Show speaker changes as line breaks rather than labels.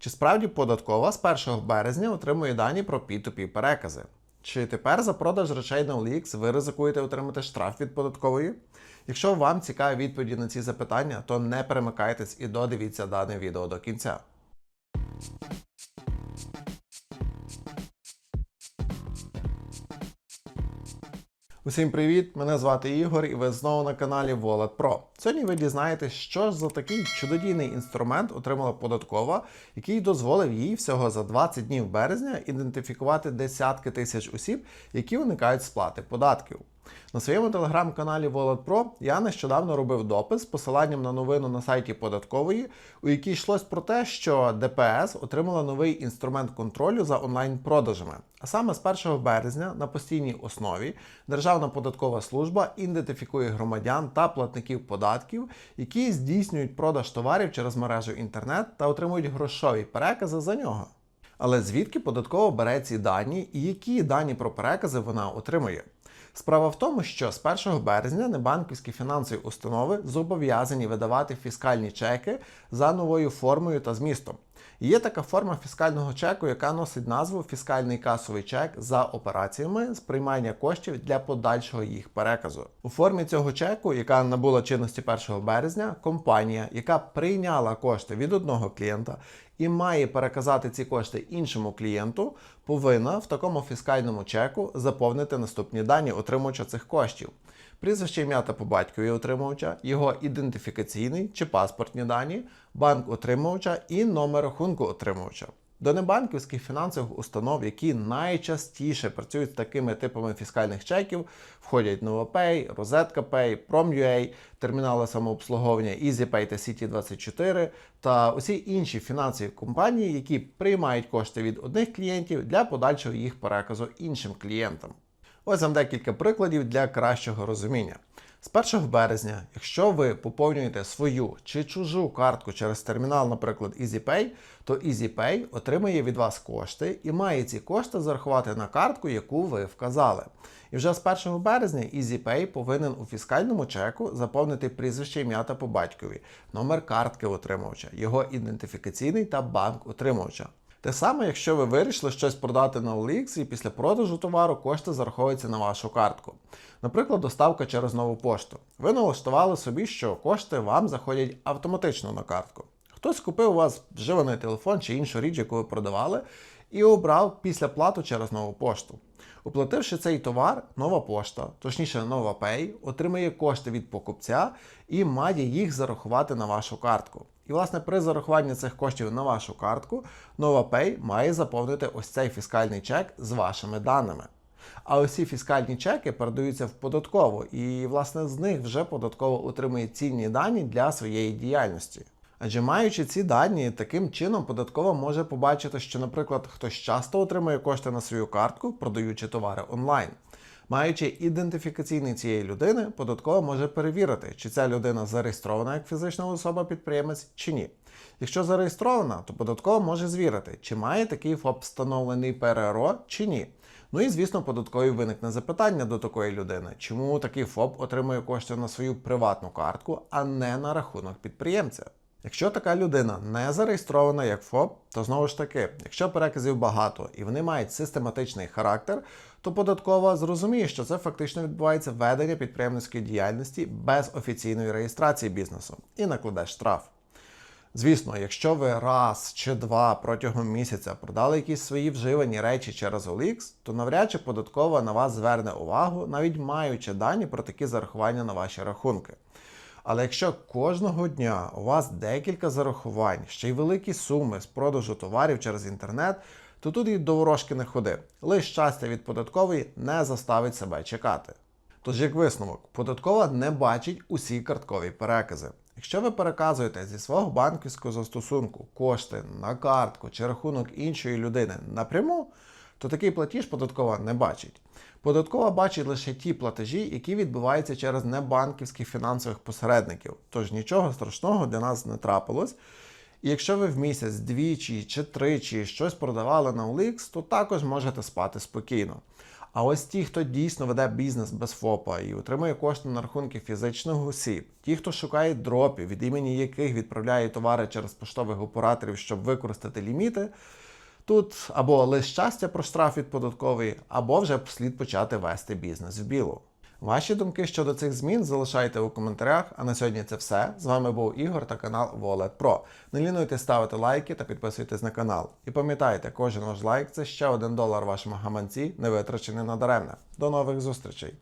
Чи справді податкова з 1 березня отримує дані про P2P перекази? Чи тепер за продаж речей на OLX ви ризикуєте отримати штраф від податкової? Якщо вам цікаві відповіді на ці запитання, то не перемикайтесь і додивіться дане відео до кінця. Усім привіт! Мене звати Ігор, і ви знову на каналі Wallet Pro. Сьогодні ви дізнаєтесь, що за такий чудодійний інструмент отримала податкова, який дозволив їй всього за 20 днів березня ідентифікувати десятки тисяч осіб, які уникають сплати податків. На своєму телеграм-каналі Wallet Pro я нещодавно робив допис з посиланням на новину на сайті податкової, у якій йшлось про те, що ДПС отримала новий інструмент контролю за онлайн-продажами. А саме з 1 березня на постійній основі Державна податкова служба ідентифікує громадян та платників податків, які здійснюють продаж товарів через мережу інтернет та отримують грошові перекази за нього. Але звідки податково бере ці дані і які дані про перекази вона отримує? Справа в тому, що з 1 березня небанківські фінансові установи зобов'язані видавати фіскальні чеки за новою формою та змістом. Є така форма фіскального чеку, яка носить назву фіскальний касовий чек за операціями з приймання коштів для подальшого їх переказу. У формі цього чеку, яка набула чинності 1 березня, компанія, яка прийняла кошти від одного клієнта і має переказати ці кошти іншому клієнту, повинна в такому фіскальному чеку заповнити наступні дані отримувача цих коштів. Прізвище ім'я та по батькові отримувача, його ідентифікаційний чи паспортні дані, банк отримувача і номер рахунку отримувача. До небанківських фінансових установ, які найчастіше працюють з такими типами фіскальних чеків, входять NovaPay, RosetkaPay, Prom.ua, термінали самообслуговування EasyPay та City24 та усі інші фінансові компанії, які приймають кошти від одних клієнтів для подальшого їх переказу іншим клієнтам. Ось вам декілька прикладів для кращого розуміння. З 1 березня, якщо ви поповнюєте свою чи чужу картку через термінал, наприклад, EasyPay, то EasyPay отримує від вас кошти і має ці кошти зарахувати на картку, яку ви вказали. І вже з 1 березня EasyPay повинен у фіскальному чеку заповнити прізвище ім'я та по батькові, номер картки отримувача, його ідентифікаційний та банк отримувача. Те саме, якщо ви вирішили щось продати на OLX і після продажу товару кошти зараховуються на вашу картку. Наприклад, доставка через нову пошту. Ви налаштували собі, що кошти вам заходять автоматично на картку. Хтось купив у вас вживаний телефон чи іншу річ, яку ви продавали, і обрав після плату через нову пошту. Уплативши цей товар, нова пошта, точніше нова Pay, отримує кошти від покупця і має їх зарахувати на вашу картку. І, власне, при зарахуванні цих коштів на вашу картку, NovaPay має заповнити ось цей фіскальний чек з вашими даними. А усі фіскальні чеки передаються в податкову, і, власне, з них вже податково отримує цінні дані для своєї діяльності. Адже маючи ці дані, таким чином податкова може побачити, що, наприклад, хтось часто отримує кошти на свою картку, продаючи товари онлайн. Маючи ідентифікаційний цієї людини, податкова може перевірити, чи ця людина зареєстрована як фізична особа-підприємець чи ні. Якщо зареєстрована, то податкова може звірити, чи має такий ФОП встановлений ПРРО чи ні. Ну і звісно, податкові виникне запитання до такої людини, чому такий ФОП отримує кошти на свою приватну картку, а не на рахунок підприємця. Якщо така людина не зареєстрована як ФОП, то знову ж таки, якщо переказів багато і вони мають систематичний характер, то податкова зрозуміє, що це фактично відбувається ведення підприємницької діяльності без офіційної реєстрації бізнесу і накладе штраф. Звісно, якщо ви раз чи два протягом місяця продали якісь свої вживані речі через OLX, то навряд чи податкова на вас зверне увагу, навіть маючи дані про такі зарахування на ваші рахунки. Але якщо кожного дня у вас декілька зарахувань, ще й великі суми з продажу товарів через інтернет, то тут і до ворожки не ходи. Лиш щастя від податкової не заставить себе чекати. Тож, як висновок, податкова не бачить усі карткові перекази. Якщо ви переказуєте зі свого банківського застосунку кошти на картку чи рахунок іншої людини напряму, то такий платіж податкова не бачить. Податкова бачить лише ті платежі, які відбуваються через небанківських фінансових посередників. Тож нічого страшного для нас не трапилось. І якщо ви в місяць двічі чи тричі щось продавали на OLX, то також можете спати спокійно. А ось ті, хто дійсно веде бізнес без ФОПа і отримує кошти на рахунки фізичних осіб, ті, хто шукає дропів, від імені яких відправляє товари через поштових операторів, щоб використати ліміти, тут або лише щастя про штраф від податкової, або вже слід почати вести бізнес в білу. Ваші думки щодо цих змін залишайте у коментарях. А на сьогодні це все. З вами був Ігор та канал Wallet Pro. Не лінуйте ставити лайки та підписуйтесь на канал. І пам'ятайте, кожен ваш лайк це ще один долар вашому гаманці, не витрачений надаремне. До нових зустрічей!